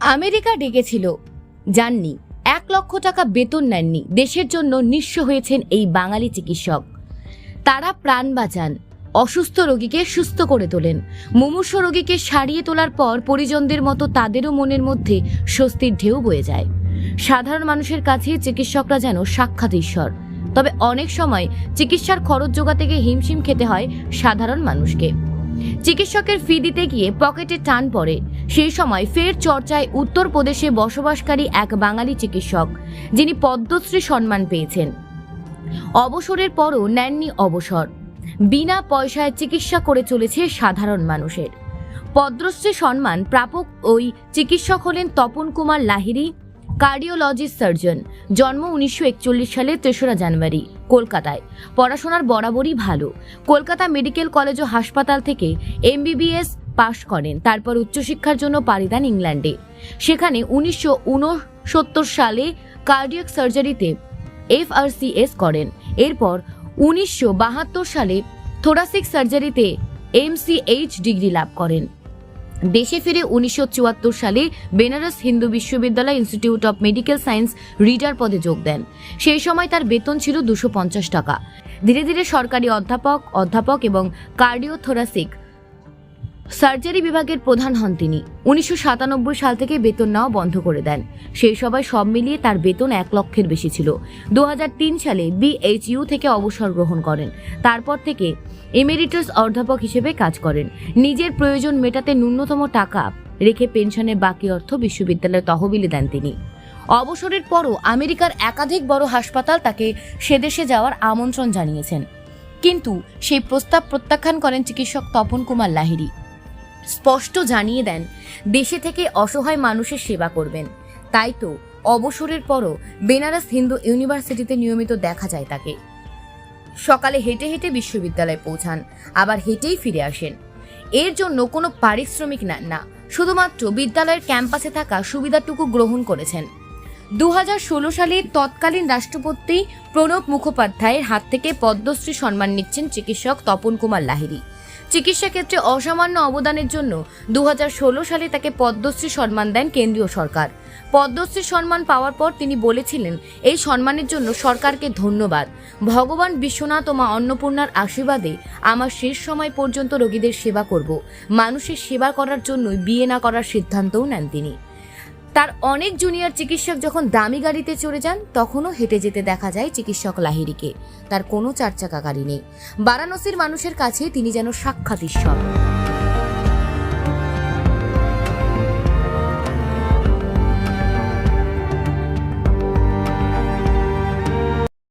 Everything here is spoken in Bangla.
আমেরিকা ডেকেছিল। যাননি এক লক্ষ টাকা বেতন নেননি, দেশের জন্য নিঃস্ব হয়েছেন এই বাঙালি চিকিৎসক। তারা প্রাণ বাঁচান, অসুস্থ রোগীকে সুস্থ করে তোলেন। মুমূর্ষ রোগীকে সারিয়ে তোলার পর পরিজনদের মতো তাদেরও মনের মধ্যে স্বস্তির ঢেউ বয়ে যায়। সাধারণ মানুষের কাছে চিকিৎসকরা যেন সাক্ষাৎ ঈশ্বর। তবে অনেক সময় চিকিৎসার খরচ জোগাতে গিয়ে হিমশিম খেতে হয় সাধারণ মানুষকে। চিকিৎসকের ফি দিতে গিয়ে পকেটে টান পড়ে সেই সময় ফের চর্চায় উত্তরপ্রদেশে বসবাসকারী এক বাঙালি চিকিৎসক, যিনি পদ্মশ্রী সম্মান পেয়েছেন। অবসরের পরও নেননি অবসর। বিনা পয়সায় চিকিৎসা করে চলেছে সাধারণ মানুষের। পদ্মশ্রী সম্মান প্রাপক ওই চিকিৎসক হলেন তপন কুমার লাহিরি কার্ডিওলজিস্ট সার্জন, জন্ম উনিশশো একচল্লিশ সালে তেসরা জানুয়ারি, কলকাতায়। পড়াশোনার বরাবরই ভালো। কলকাতা মেডিকেল কলেজ ও হাসপাতাল থেকে এমবিবিএস পাশ করেন। তারপর উচ্চশিক্ষার জন্য পাড়ি দেন ইংল্যান্ডে। সেখানে উনিশশো উনসত্তর সালে কার্ডিয়াক সার্জারিতে এফ এফআরসিএস করেন। এরপর উনিশশো বাহাত্তর সালে থোরাসিক সার্জারিতে এমসিএইচ ডিগ্রি লাভ করেন। দেশে ফিরে উনিশশো চুয়াত্তর সালে বেনারস হিন্দু বিশ্ববিদ্যালয় institute of medical science reader পদে যোগ দেন। সেই সময় তার বেতন ছিল দুশো টাকা। ধীরে ধীরে সরকারি অধ্যাপক অধ্যাপক এবং কার্ডিওথোরাসিক সার্জারি বিভাগের প্রধান হন তিনি। উনিশশো সাতানব্বই সাল থেকে বেতন নেওয়া বন্ধ করে দেন। সেই সময় সব মিলিয়ে তার বেতন এক লক্ষের বেশি ছিল। দু হাজার তিন সালে বিএইচইউ থেকে অবসর গ্রহণ করেন। তারপর থেকে এমেরিটাস অধ্যাপক হিসেবে কাজ করেন। নিজের প্রয়োজন মেটাতে ন্যূনতম টাকা রেখে পেনশনের বাকি অর্থ বিশ্ববিদ্যালয়ের তহবিলে দেন তিনি। অবসরের পরও আমেরিকার একাধিক বড় হাসপাতাল তাকে সেদেশে যাওয়ার আমন্ত্রণ জানিয়েছেন। কিন্তু সেই প্রস্তাব প্রত্যাখ্যান করেন চিকিৎসক তপন কুমার লাহিড়ী। স্পষ্ট জানিয়ে দেন, দেশে থেকে অসহায় মানুষের সেবা করবেন। তাই তো অবসরের পরও বেনারস হিন্দু ইউনিভার্সিটিতে নিয়মিত দেখা যায় তাকে। সকালে হেঁটে হেঁটে বিশ্ববিদ্যালয়ে পৌঁছান, আবার হেঁটেই ফিরে আসেন। এর জন্য কোনো পারিশ্রমিক নেন না, শুধুমাত্র বিদ্যালয়ের ক্যাম্পাসে থাকা সুবিধাটুকু গ্রহণ করেছেন। দু হাজার ষোলো সালে তৎকালীন রাষ্ট্রপতি প্রণব মুখোপাধ্যায়ের হাত থেকে পদ্মশ্রী সম্মান নিচ্ছেন চিকিৎসক তপন কুমার লাহিড়ী। চিকিৎসা ক্ষেত্রে অসামান্য অবদানের জন্য দুহাজার ষোলো সালে তাকে পদ্মশ্রী সম্মান দেন কেন্দ্রীয় সরকার। পদ্মশ্রী সম্মান পাওয়ার পর তিনি বলেছিলেন, এই সম্মানের জন্য সরকারকে ধন্যবাদ। ভগবান বিশ্বনাথ ও মা অন্নপূর্ণার আশীর্বাদে আমার শেষ সময় পর্যন্ত রোগীদের সেবা করব। মানুষের সেবা করার জন্যই বিয়ে না করার সিদ্ধান্তও নেন তিনি। তার অনেক জুনিয়র চিকিৎসক যখন দামি গাড়িতে চড়ে যান, তখনও হেঁটে যেতে দেখা যায় চিকিৎসক লাহিরিকে তার কোনো চার চাকা গাড়ি নেই। বারাণসীর মানুষের কাছে তিনি যেন সাক্ষাৎ ঈশ্বর।